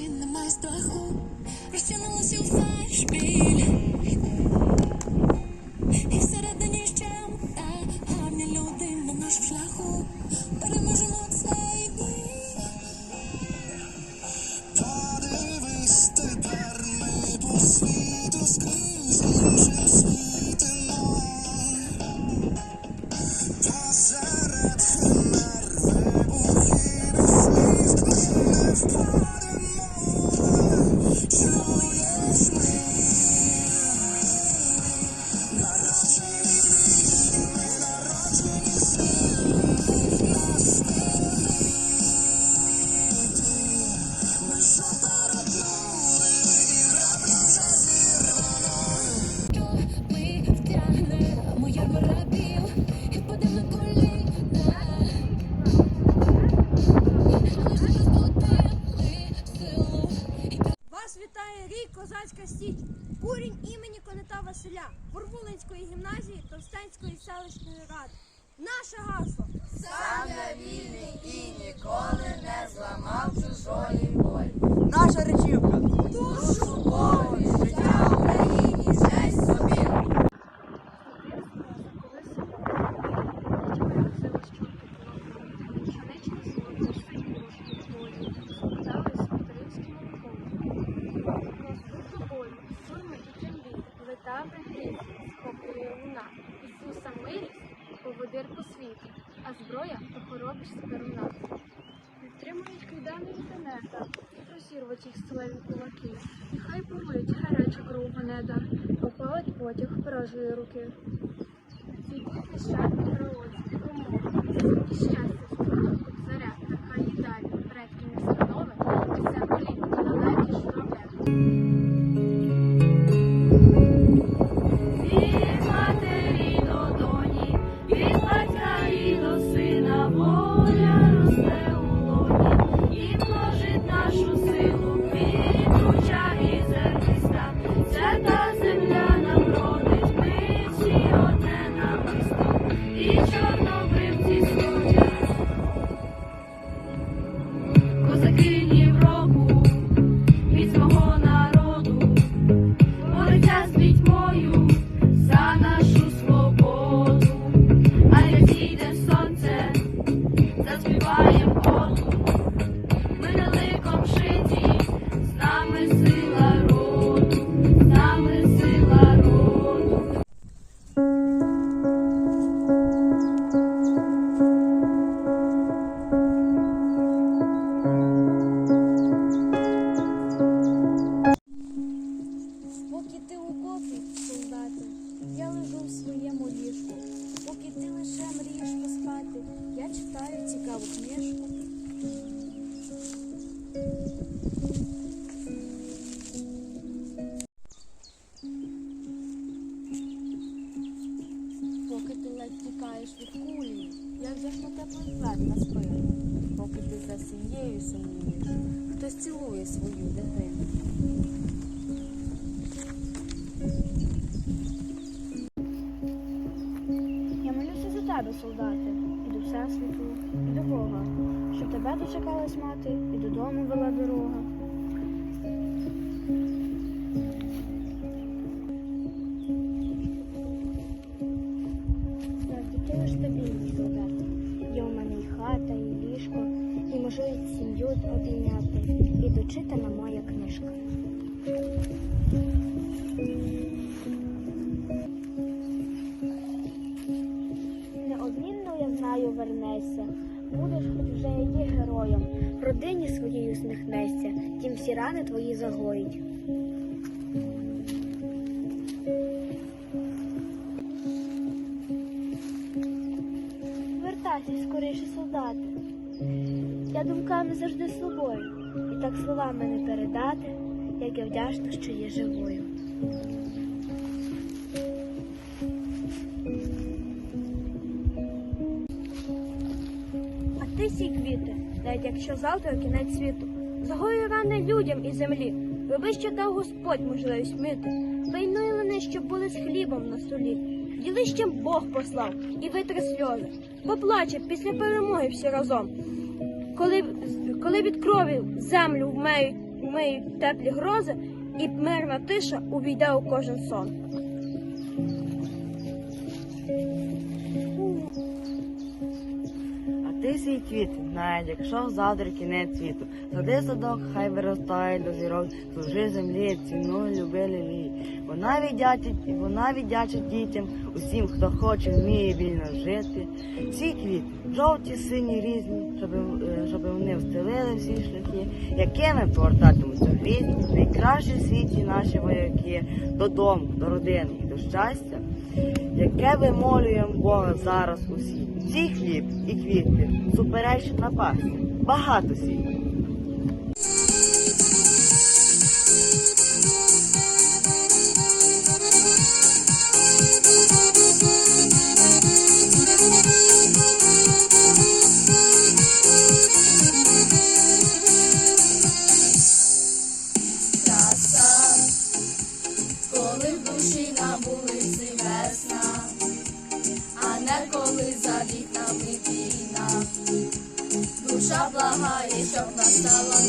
немає страху, розчинилася у фальш Січ, курінь імені Конета Василя, Бурвулинської гімназії Товстенської селищної ради. Наше гасло Саме вільний і ніколи не зламав чужої болі. Наша речівка. Хоробиш з перуна. Підтримують кайдани інтернета, розірвуть їх сталеві кулаки. Нехай помить гаряча кругу неда, попалить потяг вражої руки. Ці діти щастя природці, кому і щастя а як плед на спину. Поки ти за сією сумнієш, хтось цілує свою дитину. Я молюся за тебе, солдати, і до всесвіту, і до Бога, щоб тебе дочекалась мати, і додому вела дорога. Завдяки лиш тобі, можливість сім'ю обійняти, і дочитана моя книжка. Неодмінно я знаю, вернешся. Будеш хоч вже є героєм. Родині своїй усміхнешся, тім всі рани твої загоїть. Вертайся скоріше, солдати. Я думками завжди собою, і так словами не передати, як я вдячна, що є живою. А ти сій квіти, навіть якщо завтра кінець світу. Загою рани людям і землі. Роби, що дав Господь можливість мити. Пильнуй мене, щоб були з хлібом на столі. Діли, чим Бог послав, і витри сльози. Поплаче після перемоги всі разом. Коли, коли від крові землю вмиють, вмиють теплі грози, і мирна тиша увійде у кожен сон. А ти свій квіт, навіть якщо завтра кінець світу. Сади садок, хай виростає до зірок, служи землі, ціну люби лілі. Вона віддячить, вона віддячить дітям, усім, хто хоче, вміє вільно жити. Ці квіти, жовті, сині, різні, щоб, е, щоб вони встелили всі шляхи, якими повертатимуться грізні, найкращі в світі наші вояки, додому, до родини до щастя яке вимолюємо Бога зараз усі. Всі хліб і квітки суперечить на пасі. Багато світу.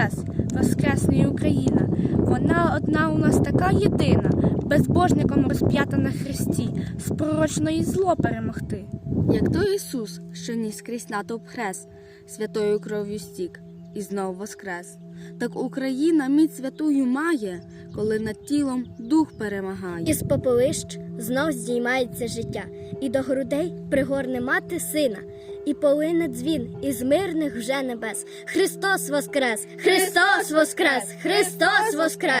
Воскрес, Воскресне Україна. Вона одна у нас така єдина, безбожником розп'ята на хресті, з пророчної зло перемогти. Як той Ісус, що ніс крізь натовп хрест, святою кров'ю стік і знов воскрес. Так Україна міць святую має, коли над тілом дух перемагає. Із попелищ знов здіймається життя, і до грудей пригорне мати сина, і полине дзвін із мирних вже небес. Христос воскрес! Христос воскрес! Христос воскрес!